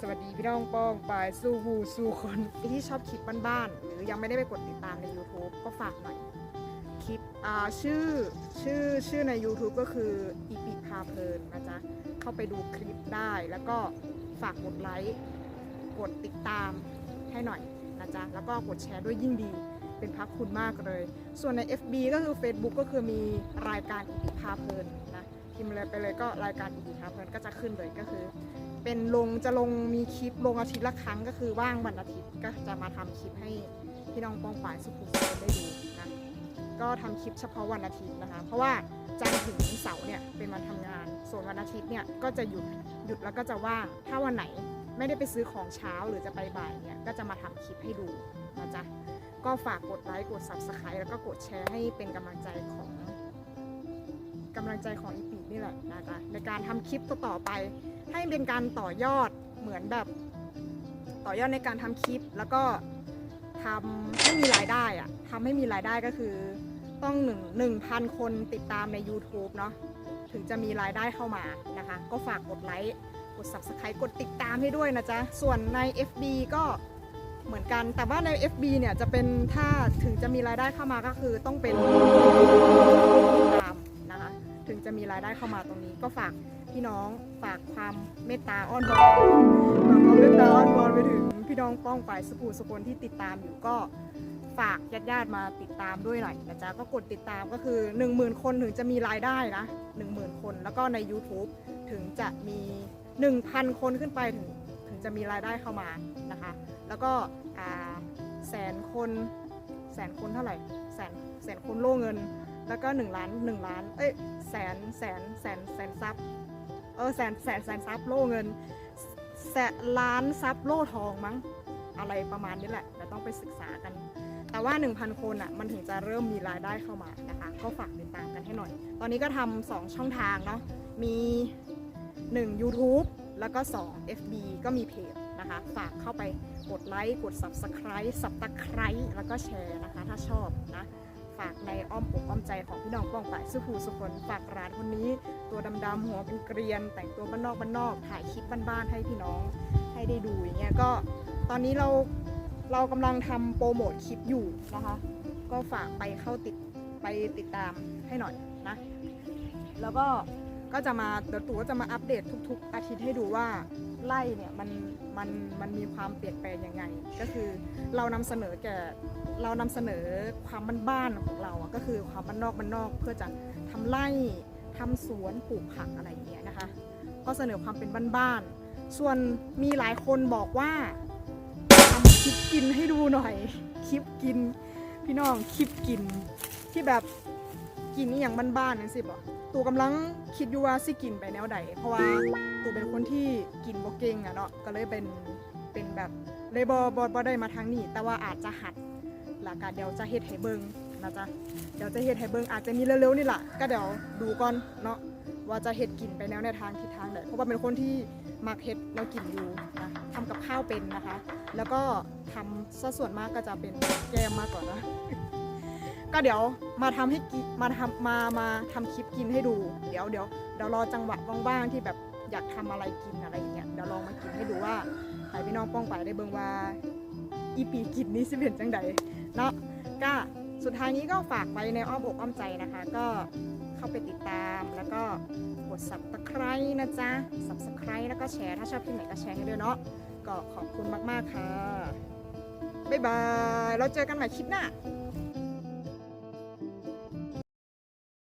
สวัสดีพี่น้องป้องปายสู้หูสู้คนที่ชอบคลิปบ้านๆหรือยังไม่ได้ไปกดติดตามใน YouTube ก็ฝากหน่อยคลิปชื่อชื่อชื่อใน YouTube ก็คืออีปิพาเพลินนะจ๊ะเข้าไปดูคลิปได้แล้วก็ฝากกดไลค์กดติดตามให้หน่อยนะจ๊ะแล้วก็กดแชร์ด้วยยิ่งดีเป็นพักคุณมากเลย ส่วนใน FB ก็คือ Facebook ก็คือมีรายการอีปิพาเพลินนะพิมพ์เลยไปเลยก็รายการอีปิพาเพลินก็จะขึ้นเลยก็คือ เป็นลงจะลงมีคลิปลงอาทิตย์ละครั้งก็คือว่างวันอาทิตย์ก็จะมาทำคลิปให้พี่น้องปองปายสุขุมสุขได้ดูนะก็ทำคลิปเฉพาะวันอาทิตย์นะคะ เพราะว่าจันทร์ถึงเสาร์เนี่ยเป็นวันทำงาน ส่วนวันอาทิตย์เนี่ยก็จะหยุดหยุดแล้วก็จะว่าง ถ้าวันไหนไม่ได้ไปซื้อของเช้าหรือจะไปบ่ายเนี่ยก็จะมาทำคลิปให้ดูนะจ๊ะก็ฝากกดไลค์กด subscribe แล้วก็กดแชร์ให้เป็นกำลังใจของ กำลังใจของอีปีนี่แหละนะจ๊ะในการทำคลิปต่อๆไป ให้เป็นการต่อยอดเหมือนแบบ ต่อยอดในการทำคลิปแล้วก็ทำให้มีรายได้อะทำให้มีรายได้ก็คือต้องหนึ่งหนึ่งพันคนติดตามใน YouTube เนาะถึงจะมีรายได้เข้ามานะคะ ก็ฝากกดไลค์กด Subscribe กดติดตามให้ด้วยนะจ๊ะ ส่วนใน FB ก็เหมือนกัน แต่ว่าใน FB เนี่ยจะเป็นถ้าถึงจะมีรายได้เข้ามาก็คือต้องเป็น ถึงจะมีรายได้เข้ามาตรงนี้ ก็ฝากพี่น้องฝากความเมตตาอ้อนวอนฝากความเมตตาอ้อนวอนไปถึงพี่น้องป้องไปสกูสกลที่ติดตามอยู่ก็ฝากญาติญาติมาติดตามด้วยหน่อยนะจ๊ะก็กดติดตามก็คือ 1 0,000 คนถึงจะมีรายได้นะ 10,000 คนแล้วก็ใน YouTube ถึงจะมี 1,000 คนขึ้นไปถึงถึงจะมีรายได้เข้ามานะคะ แล้วก็แสนคนแสนคนเท่าไหร่แสนแสนคนโล่เงิน แล้วก็1ล้าน1ล้าน เอ้ยแสนแสนแสนแสนซับเออแสนแสนแสนซับโล่เงินแสนล้านซับโล่ทองมั้งอะไรประมาณนี้แหละเดี๋ยวต้องไปศึกษากัน แต่ว่า 1,000 คนอะมันถึงจะเริ่มมีรายได้เข้ามานะคะ ก็ฝากติดตามกันให้หน่อย ตอนนี้ก็ทำสองช่องทางเนาะมี 1 YouTube แล้วก็ 2 FB ก็มีเพจนะคะ ฝากเข้าไปกดไลค์กด Subscribe สับตะไคร้แล้วก็แชร์นะคะ ถ้าชอบนะ ฝากในอ้อมอกอ้อมใจของพี่น้องป้องป่ายสุภูสุคนฝากร้านคนนี้ ตัวดำๆหัวเป็นเกรียน แต่งตัวบ้านนอกบ้านนอกถ่ายคลิปบ้านๆให้พี่น้องให้ได้ดูอย่างเงี้ยก็ตอนนี้เราเรากำลังทำโปรโมทคลิปอยู่นะคะ ก็ฝากไปเข้าติดไปติดตามให้หน่อยนะ แล้วก็ ก็จะมาเดี๋ยวตู่ก็จะมาอัปเดตทุก ๆ อาทิตย์ให้ดูว่าไล่เนี่ยมันมันมันมีความเปลี่ยนแปลงยังไง ก็คือเรานำเสนอแก่เรานำเสนอความบ้านๆของเราอะก็คือความบ้านนอกบ้านนอกเพื่อจะทำไร่ทำสวนปลูกผักอะไรอย่างเงี้ยนะคะ ก็เสนอความเป็นบ้านๆส่วนมีหลายคนบอกว่าทำคลิปกินให้ดูหน่อยคลิปกิน พี่น้องคลิปกินที่แบบกินนี่อย่างบ้านๆนั่นสิบอก ตูกำลังคิดอยู่ว่าสิกินไปแนวใดเพราะว่าตูเป็นคนที่กินบ่เก่งอะเนาะก็เลยเป็นเป็นแบบเลยบอบอบอได้มาทางนี้ แต่ว่าอาจจะหัดแล้วก็เดี๋ยวจะเฮ็ดให้เบิงนะจ๊ะเดี๋ยวจะเฮ็ดให้เบิงอาจจะมีเร็วๆนี่แหละก็เดี๋ยวดูก่อนเนาะว่าจะเฮ็ดกินไปแนวในทางทิศทางไหนเพราะว่าเป็นคนที่มักเฮ็ดแนวกินอยู่นะทำกับข้าวเป็นนะคะ แล้วก็ทำซะส่วนมากก็จะเป็นแกมมากกว่านะ ก็เดี๋ยวมาทำให้กิมาทำมามาทำคลิปกินให้ดู เดี๋ยวเดี๋ยวเดี๋ยวรอจังหวะว่างๆที่แบบอยากทำอะไรกินอะไรอย่างเงี้ยเดี๋ยวลองมากินให้ดูว่าใครพี่น้องป้องไปได้เบิ่งว่าอีปีกินนี้สิเป็นจังใดเนาะก็สุดท้ายนี้ก็ฝากไว้ในอ้อมอกอ้อมใจนะคะ ก็เข้าไปติดตามแล้วก็กด subscribe นะจ๊ะ subscribe แล้วก็แชร์ถ้าชอบคลิปไหนก็แชร์ให้ด้วยเนาะก็ขอบคุณมากๆค่ะบ๊ายบายเราเจอกันใหม่คลิปหน้า